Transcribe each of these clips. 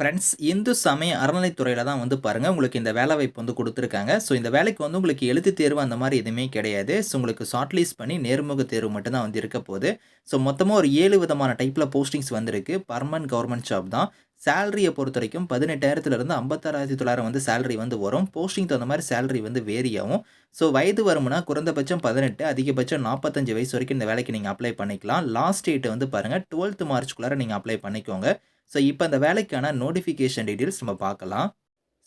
Friends Hindu சமய அறநிலைத்துறையில் தான் வந்து பாருங்கள் உங்களுக்கு இந்த வேலை வாய்ப்பு வந்து கொடுத்துருக்காங்க. ஸோ இந்த வேலைக்கு வந்து உங்களுக்கு எழுத்து தேர்வு அந்த மாதிரி எதுவுமே கிடையாது. ஸோ உங்களுக்கு ஷார்ட் லிஸ்ட் பண்ணி நேர்முக தேர்வு மட்டும்தான் வந்து இருக்க போகுது. ஸோ மொத்தமாக ஒரு ஏழு விதமான டைப்பில் போஸ்டிங்ஸ் வந்திருக்கு. பர்மனன்ட் கவர்மெண்ட் ஜாப் தான். சேலரியை பொறுத்த வரைக்கும் பதினெட்டாயிரத்துலேருந்து ஐம்பத்தாறாயிரத்தி தொள்ளாயிரம் வந்து சேலரி வந்து வரும். போஸ்டிங் தகுந்த மாதிரி சேலரி வந்து வேரி ஆகும். ஸோ வயது வரும்னா குறைந்தபட்சம் பதினெட்டு அதிகபட்சம் நாற்பத்தஞ்சு வயசு வரைக்கும் இந்த வேலைக்கு நீங்கள் அப்ளை பண்ணிக்கலாம். லாஸ்ட் டேட் வந்து பாருங்கள் டுவெல்த் மார்ச்குள்ளார நீங்கள் அப்ளை பண்ணிக்கோங்க. ஸோ இப்போ அந்த வேலைக்கான நோட்டிஃபிகேஷன் டீட்டெயில்ஸ் நம்ம பார்க்கலாம்.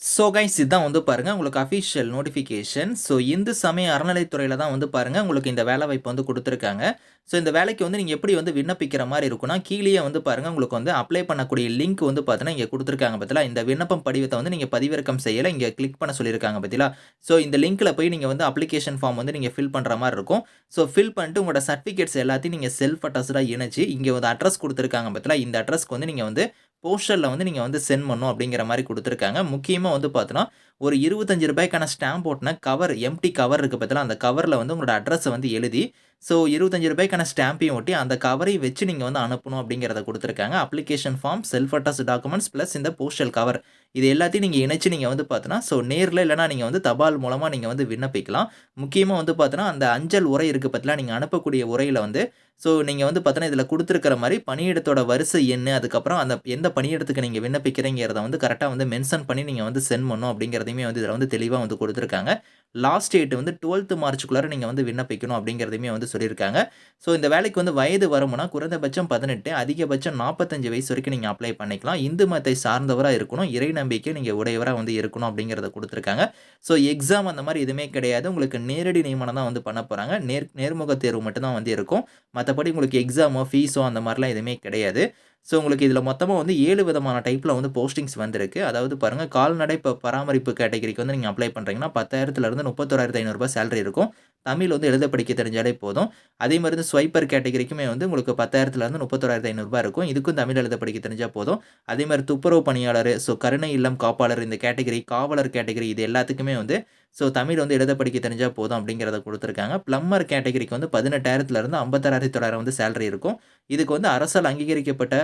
ஸோ கைஸ் இதுதான் வந்து பாருங்கள் உங்களுக்கு அஃபிஷியல் நோட்டிஃபிகேஷன் ஸோ இந்து சமய அறநிலைத்துறையில் தான் வந்து பாருங்கள் உங்களுக்கு இந்த வேலை வாய்ப்பு வந்து கொடுத்துருக்காங்க. ஸோ இந்த வேலைக்கு வந்து நீங்கள் எப்படி வந்து விண்ணப்பிக்கிற மாதிரி இருக்குன்னா கீழே வந்து பாருங்கள் உங்களுக்கு வந்து அப்ளை பண்ணக்கூடிய லிங்க் வந்து பார்த்தீங்கன்னா இங்கே கொடுத்துருக்காங்க பார்த்தீங்களா இந்த விண்ணப்பம் படிவத்தை வந்து நீங்கள் பதிவிறக்கம் செய்யலை இங்கே கிளிக் பண்ண சொல்லியிருக்காங்க பார்த்தீங்களா ஸோ இந்த லிங்க்கில் போய் நீங்கள் வந்து அப்ளிகேஷன் ஃபார்ம் வந்து நீங்கள் ஃபில் பண்ணுற மாதிரி இருக்கும். ஸோ ஃபில் பண்ணிட்டு உங்களோட சர்டிஃபிகேட்ஸ் எல்லாத்தையும் நீங்கள் செல்ஃப் அட்டாஸ்டாக இணைச்சி இங்கே வந்து அட்ரஸ் கொடுத்துருக்காங்க பார்த்தீங்களா இந்த அட்ரஸ்க்கு வந்து நீங்கள் வந்து போஸ்டரில் வந்து நீங்கள் வந்து சென்ட் பண்ணும் அப்படிங்கிற மாதிரி கொடுத்துருக்காங்க. முக்கியமாக வந்து பார்த்தோன்னா ஒரு இருபத்தஞ்சு ரூபாய்க்கான ஸ்டாம்ப் ஓட்டின கவர் எம்டி கவர் இருக்குது பார்த்தலாம் அந்த கவரில் வந்து உங்களோட அட்ரஸை வந்து எழுதி ஸோ இருபத்தஞ்சு ரூபாய்க்கான ஸ்டாம்பையும் ஒட்டி அந்த கவரை வச்சு நீங்கள் வந்து அனுப்பணும் அப்படிங்கிறத கொடுத்துருக்காங்க. Application form self attested documents plus இந்த போஸ்டல் கவர் இது எல்லாத்தையும் நீங்கள் இணைச்சு நீங்கள் வந்து பார்த்தோன்னா ஸோ நேரில் இல்லைனா நீங்கள் வந்து தபால் மூலமாக நீங்கள் வந்து விண்ணப்பிக்கலாம். முக்கியமாக வந்து பார்த்தோன்னா அந்த அஞ்சல் உரை இருக்குது பற்றிலாம் நீங்கள் அனுப்பக்கூடிய உரையில் வந்து ஸோ நீங்கள் வந்து பார்த்தோன்னா இதில் கொடுத்துருக்கிற மாதிரி பணியிடத்தோட வரிசை என்ன அதுக்கப்புறம் அந்த எந்த பணியிடத்துக்கு நீங்கள் விண்ணப்பிக்கிறீங்கிறத வந்து கரெக்டாக வந்து மென்ஷன் பண்ணி நீங்கள் வந்து சென்ட் பண்ணும் அப்படிங்கிறத வந்து இதில் வந்து தெளிவாக வந்து கொடுத்துருக்காங்க. லாஸ்ட் டேட் வந்து டுவெல்த்து மார்ச்சுக்குள்ளார நீங்கள் வந்து விண்ணப்பிக்கணும் அப்படிங்கிறதையுமே வந்து சொல்லியிருக்காங்க. ஸோ இந்த வேலைக்கு வந்து வயது வரும்னா குறைந்தபட்சம் பதினெட்டு அதிகபட்சம் நாற்பத்தஞ்சு வயசு வரைக்கும் நீங்கள் அப்ளை பண்ணிக்கலாம். இந்து மதத்தை சார்ந்தவராக இருக்கணும். இறை நம்பிக்கை நீங்கள் உடையவராக வந்து இருக்கணும் அப்படிங்கிறத கொடுத்துருக்காங்க. ஸோ எக்ஸாம் அந்த மாதிரி எதுவுமே கிடையாது. உங்களுக்கு நேரடி நியமனம் தான் வந்து பண்ண போகிறாங்க நேர் நேர்முக தேர்வு மட்டும்தான் வந்து இருக்கும். மற்றபடி உங்களுக்கு எக்ஸாமோ ஃபீஸோ அந்த மாதிரிலாம் எதுவுமே கிடையாது. ஸோ உங்களுக்கு இதில் மொத்தமாக வந்து ஏழு விதமான டைப்பில் வந்து போஸ்டிங்ஸ் வந்திருக்கு. அதாவது பாருங்கள் கால்நடை இப்போ பராமரிப்பு கேட்டகரிக்கு வந்து நீங்கள் அப்ளை பண்ணுறீங்கன்னா பத்தாயிரத்துலேருந்து முப்பத்தோராயிரத்து ஐநூறுரூபா சேலரி இருக்கும். தமிழ் வந்து எழுத படிக்க தெரிஞ்சாலே போதும். அதே மாதிரி வந்து ஸ்வைப்பர் கேட்டகரிக்குமே வந்து உங்களுக்கு பத்தாயிரத்துலேருந்து முப்பத்தோராயிரத்து ஐநூறுரூபா இருக்கும். இதுக்கும் தமிழ் எழுத படிக்க தெரிஞ்சால் போதும். அதே மாதிரி துப்புரவு பணியாளர் ஸோ கருணை இல்லம் காப்பாளர் இந்த கேட்டகரி காவலர் கேட்டகரி இது எல்லாத்துக்குமே வந்து ஸோ தமிழ் வந்து எழுத படிக்க தெரிஞ்சால் போதும் அப்படிங்கிறத கொடுத்துருக்காங்க. ப்ளம்மர் கேட்டகரிக்கு வந்து பதினெட்டாயிரத்துலேருந்து ஐம்பத்தாறாயிரத்தி தொள்ளாயிரம் வந்து சேலரி இருக்கும். இதுக்கு வந்து அரசால் அங்கீகரிக்கப்பட்ட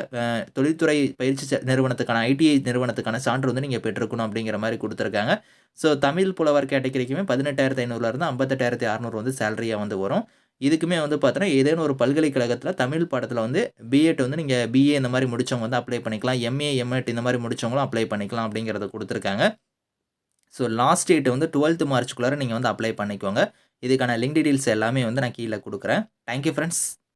தொழில்துறை பயிற்சி நிறுவனத்துக்கான ஐடிஐ நிறுவனத்துக்கான சான்று வந்து நீங்கள் பெற்றிருக்கணும் அப்படிங்கிற மாதிரி கொடுத்துருக்காங்க. ஸோ தமிழ் புலவர் கேட்டகரிக்குமே பதினெட்டாயிரத்தி ஐநூறுலேருந்து ஐம்பத்தெட்டாயிரத்தி அறநூறு வந்து சேலரியாக வந்து வரும். இதுக்குமே வந்து பார்த்தோன்னா ஏதேனும் ஒரு பல்கலைக்கழகத்தில் தமிழ் பாடத்தில் வந்து பிஎட் வந்து நீங்கள் பிஏ இந்த மாதிரி முடித்தவங்க வந்து அப்ளை பண்ணிக்கலாம். எம்ஏ எம்எட் இந்த மாதிரி முடித்தவங்களும் அப்ளை பண்ணிக்கலாம் அப்படிங்கிறத கொடுத்துருக்காங்க. ஸோ லாஸ்ட் டேட் வந்து டுவெல்த் மார்ச்சுக்குள்ளார நீங்கள் வந்து அப்ளை பண்ணிக்கோங்க. இதுக்கான லிங்க் டீட்டெயில்ஸ் எல்லாமே வந்து நான் கீழே கொடுக்குறேன். Thank you friends